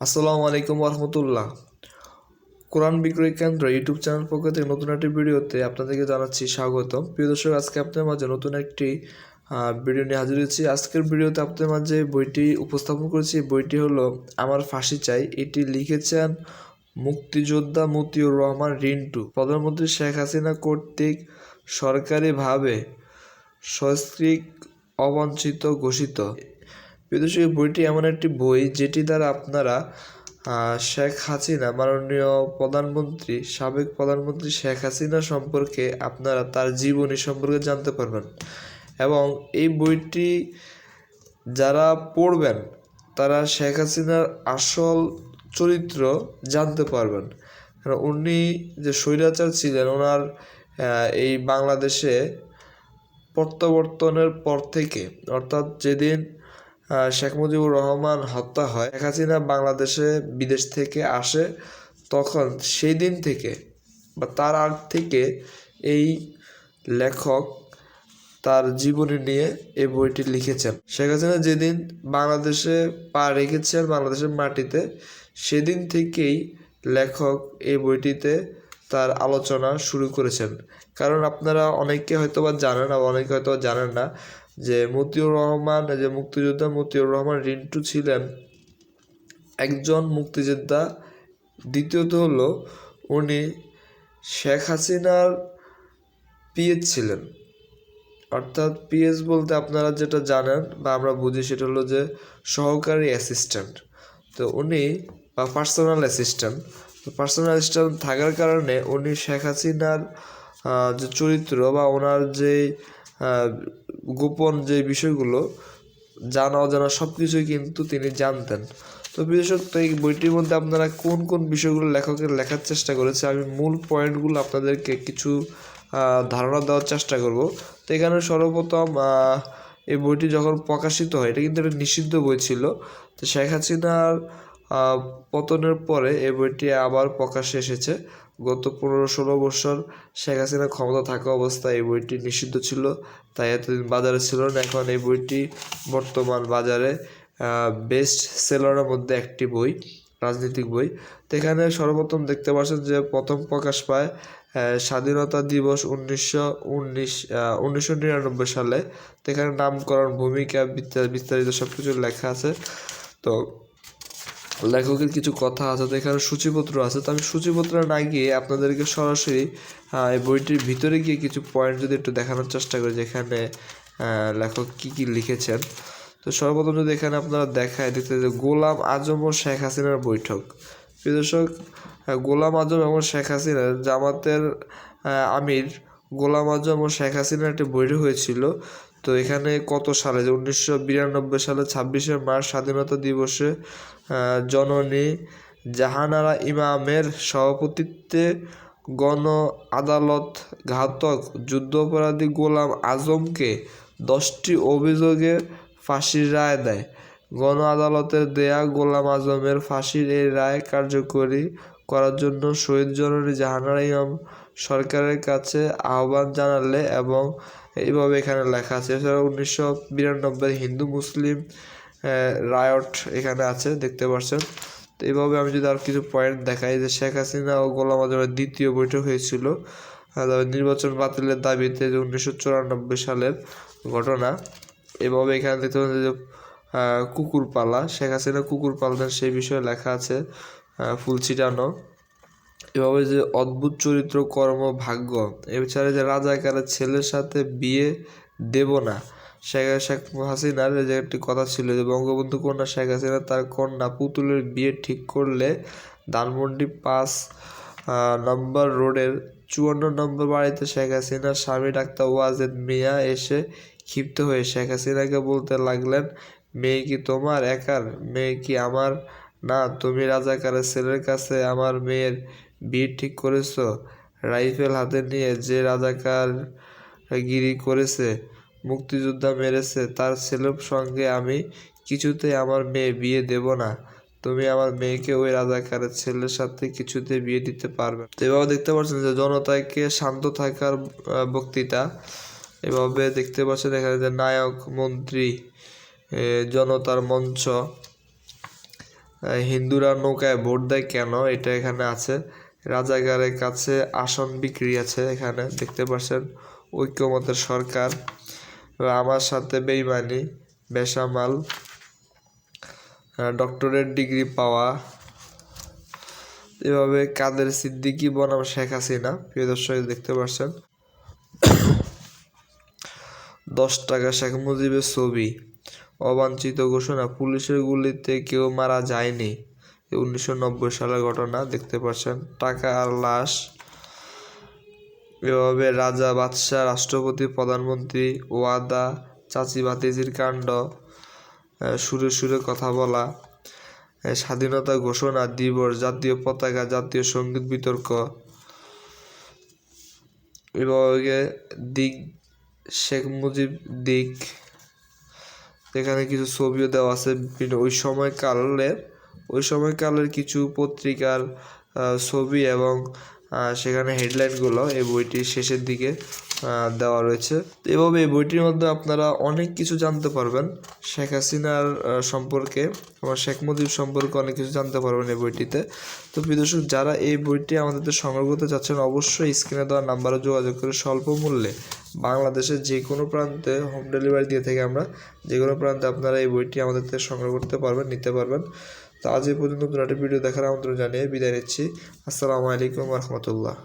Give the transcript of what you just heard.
আসসালামু আলাইকুম রহমতুল্লাহ কোরআন বিক্রয় কেন্দ্র ইউটিউব চ্যানেল পক্ষ থেকে নতুন একটি ভিডিওতে আপনাদেরকে জানাচ্ছি স্বাগত প্রিয় দর্শক, আজকে আপনাদের মাঝে নতুন একটি ভিডিও নিয়ে হাজির হয়েছি। আজকের ভিডিওতে আপনাদের মাঝে বইটি উপস্থাপন করেছি। বইটি হলো আমার ফাঁসি চাই। এটি লিখেছেন মুক্তিযোদ্ধা মতিউর রহমান রিন্টু। প্রধানমন্ত্রী শেখ হাসিনা কর্তৃক সরকারিভাবে সস্ত্রীক অবাঞ্ছিত ঘোষিত। বিদুষী বইটি এমন একটি বই যেটি দ্বারা আপনারা শেখ হাসিনা, মাননীয় প্রধানমন্ত্রী, সাবেক প্রধানমন্ত্রী শেখ হাসিনা সম্পর্কে আপনারা তার জীবনী সম্পর্কে জানতে পারবেন। এবং এই বইটি যারা পড়বেন, তারা শেখ হাসিনার আসল চরিত্র জানতে পারবেন। উনি যে স্বৈরাচার ছিলেন ওনার এই বাংলাদেশে প্রত্যাবর্তনের পর থেকে, অর্থাৎ যেদিন শেখ মুজিবুর রহমান হত্যা হয়। শেখ হাসিনা বাংলাদেশে বিদেশ থেকে আসে তখন সেই দিন থেকে বা তার আগ থেকে এই লেখক তার জীবনী নিয়ে এই বইটি লিখেছেন। শেখ হাসিনা যেদিন বাংলাদেশে পা রেখেছেন, বাংলাদেশের মাটিতে, সেদিন থেকেই লেখক এই বইটিতে তার আলোচনা শুরু করেছেন। কারণ আপনারা অনেকে হয়তোবা জানেন আর অনেকে হয়তো জানেন না যে মতিউর রহমান যে মুক্তিযোদ্ধা মতিউর রহমান, রিন্টু ছিলেন একজন মুক্তিযোদ্ধা। দ্বিতীয়ত হলো, উনি শেখ হাসিনার পিএস ছিলেন। অর্থাৎ পিএস বলতে আপনারা যেটা জানেন বা আমরা বুঝি সেটা হলো যে সহকারী অ্যাসিস্ট্যান্ট তো উনি বা পার্সোনাল অ্যাসিস্ট্যান্ট তো পার্সোনাল অ্যাসিস্ট্যান্ট থাকার কারণে উনি শেখ হাসিনার যে চরিত্র বা ওনার যে গোপন যে বিষয়গুলো জানা অজানা সব কিছুই কিন্তু তিনি জানতেন। তো বিশেষত এই বইটির মধ্যে আপনারা কোন কোন বিষয়গুলো লেখকের লেখার চেষ্টা করেছে আমি মূল পয়েন্টগুলো আপনাদেরকে কিছু ধারণা দেওয়ার চেষ্টা করব। তো এখানে সর্বপ্রথম এই বইটি যখন প্রকাশিত হয়, এটা কিন্তু একটা নিষিদ্ধ বই ছিল। তো শেখ হাসিনার পতনের পরে এই বইটি আবার প্রকাশ্যে এসেছে। গত পনেরো ষোলো বছর শেখ হাসিনা ক্ষমতা থাকা অবস্থায় এই বইটি নিষিদ্ধ ছিল, তাই এতদিন বাজারে ছিল না। এখন এই বইটি বর্তমান বাজারে বেস্ট সেলারের মধ্যে একটি বই, রাজনৈতিক বই। তো এখানে সর্বপ্রথম দেখতে পাচ্ছেন যে প্রথম প্রকাশ পায় স্বাধীনতা দিবস উনিশশো উনিশ উনিশশো নিরানব্বই সালে। তো এখানে নামকরণ, ভূমিকা, বিস্তার- বিস্তারিত সব কিছু লেখা আছে। তো লেখকের কিছু কথা আছে তো এখানে সূচিপত্র আছে। তো আমি সূচিপত্র না গিয়ে আপনাদেরকে সরাসরি এই বইটির ভিতরে গিয়ে কিছু পয়েন্ট যদি একটু দেখানোর চেষ্টা করি, যেখানে লেখক কি কি লিখেছেন। তো সর্বপ্রথম যদি এখানে আপনারা দেখায়, দেখতে যে গোলাম আজম ও শেখ হাসিনার বৈঠক। প্রিয় দর্শক গোলাম আজম এবং শেখ হাসিনার জামাতের আমির গোলাম আজম ও শেখ হাসিনার একটি বৈঠক হয়েছিল। তো এখানে কত সালে? যে উনিশশো বিরানব্বই সালে ছাব্বিশে মার্চ স্বাধীনতা দিবসে জননী জাহানারা ইমামের সভাপতিত্বে গণ আদালত ঘাতক যুদ্ধাপরাধী গোলাম আজমকে দশটি অভিযোগে ফাঁসির রায় দেয়। গণ আদালতের দেয়া গোলাম আজমের ফাঁসির এই রায় কার্যকরী করার জন্য শহীদ জননী জাহানারা ইমাম সরকারের কাছে আহ্বান জানালে এবং এইভাবে এখানে লেখা আছে। এছাড়া উনিশশো বিরানব্বই হিন্দু মুসলিম রায়ট এখানে আছে, দেখতে পাচ্ছেন তো এইভাবে আমি যদি আর কিছু পয়েন্ট দেখাই যে শেখ হাসিনা ও গোলাম আজমের দ্বিতীয় বৈঠক হয়েছিল নির্বাচন বাতিলের দাবিতে যে উনিশশো চুরানব্বই সালের ঘটনা, এভাবে এখানে দেখতে পাচ্ছেন যে কুকুর পালা শেখ হাসিনা কুকুর পালতেন সেই বিষয়ে লেখা আছে ফুল ছিটানো এভাবে যে অদ্ভুত চরিত্র কর্ম ভাগ্য এছাড়া যে রাজাকারের ছেলের সাথে বিয়ে দেব না। শেখ শেখ হাসিনার যে একটি কথা ছিল যে বঙ্গবন্ধু কন্যা শেখ হাসিনা তার কন্যা পুতুলের বিয়ে ঠিক করলে ধানমন্ডি আহ, নম্বর রোডের চুয়ান্ন নম্বর বাড়িতে শেখ হাসিনার স্বামী ডাক্তার ওয়াজেদ মিয়া এসে ক্ষিপ্ত হয়ে শেখ হাসিনাকে বলতে লাগলেন মেয়ে কি তোমার একার? মেয়ে কি আমার? না তুমি রাজাকারের ছেলের কাছে আমার মেয়ের বিয়ে ঠিক করেছ? রাইফেল হাতে নিয়ে যে রাজাকার গিরি করেছে, মুক্তিযোদ্ধা মেরেছে, তার ছেলের সঙ্গে আমি কিছুতেই আমার মেয়ে বিয়ে দেব না। তুমি আমার মেয়েকে ওই রাজাকারের ছেলের সাথে কিছুতে বিয়ে দিতে পারবে। তো এভাবে দেখতে পাচ্ছেন যে জনতাকে শান্ত থাকার বক্তৃতা। এভাবে দেখতে পাচ্ছেন এখানে যে নায়ক, মন্ত্রী জনতার মঞ্চ। হিন্দুরা নৌকায় ভোট দেয় কেন? এটা এখানে আছে। রাজাগারের কাছে আসন বিক্রি আছে এখানে, দেখতে পাচ্ছেন, ঐক্যমতের সরকার। আমার সাথে বেইমানি, বেসামাল ডক্টরেট ডিগ্রি পাওয়া। এভাবে কাদের সিদ্দিকি বনাম শেখ হাসিনা, প্রিয় দর্শক, দেখতে পাচ্ছেন। দশ টাকা শেখ মুজিবের ছবি। অবাঞ্ছিত ঘোষণা, পুলিশের গুলিতে কেউ মারা যায়নি। উনিশশো নব্বই সালের ঘটনা দেখতে পাচ্ছেন। টাকা আর লাশ এভাবে রাজা বাদশাহ রাষ্ট্রপতি, প্রধানমন্ত্রী, ওয়াদা, চাচি ভাতিজির কাণ্ড সুরে সুরে কথা বলা স্বাধীনতা ঘোষণা, দিবস, জাতীয় পতাকা, জাতীয় সংগীত বিতর্ক এভাবে দিক, শেখ মুজিব দিক, এখানে কিছু ছবিও দেওয়া আছে। ওই সময়কালের ওই সময়কালের কিছু পত্রিকার ছবি এবং সেখানে হেডলাইনগুলো এই বইটির শেষের দিকে দেওয়া রয়েছে। এভাবে এই বইটির মধ্যে আপনারা অনেক কিছু জানতে পারবেন। শেখ হাসিনার সম্পর্কে আমার শেখ মুজিব সম্পর্কে অনেক কিছু জানতে পারবেন এই বইটিতে। তো প্রিয় দর্শক, যারা এই বইটি আমাদের সংগ্রহ করতে চাচ্ছেন, অবশ্যই স্ক্রিনে দেওয়া নাম্বারে যোগাযোগ করে স্বল্প মূল্যে বাংলাদেশের যে কোনো প্রান্তে হোম ডেলিভারি দিয়ে থেকে আমরা যে কোনো প্রান্তে আপনারা এই বইটি আমাদের সংগ্রহ করতে পারবেন, নিতে পারবেন। তো আজ এই পর্যন্ত নতুন একটা ভিডিও দেখার আমন্ত্রণ জানিয়ে বিদায় নিচ্ছি। আসসালামু আলাইকুম রহমতুল্লাহ।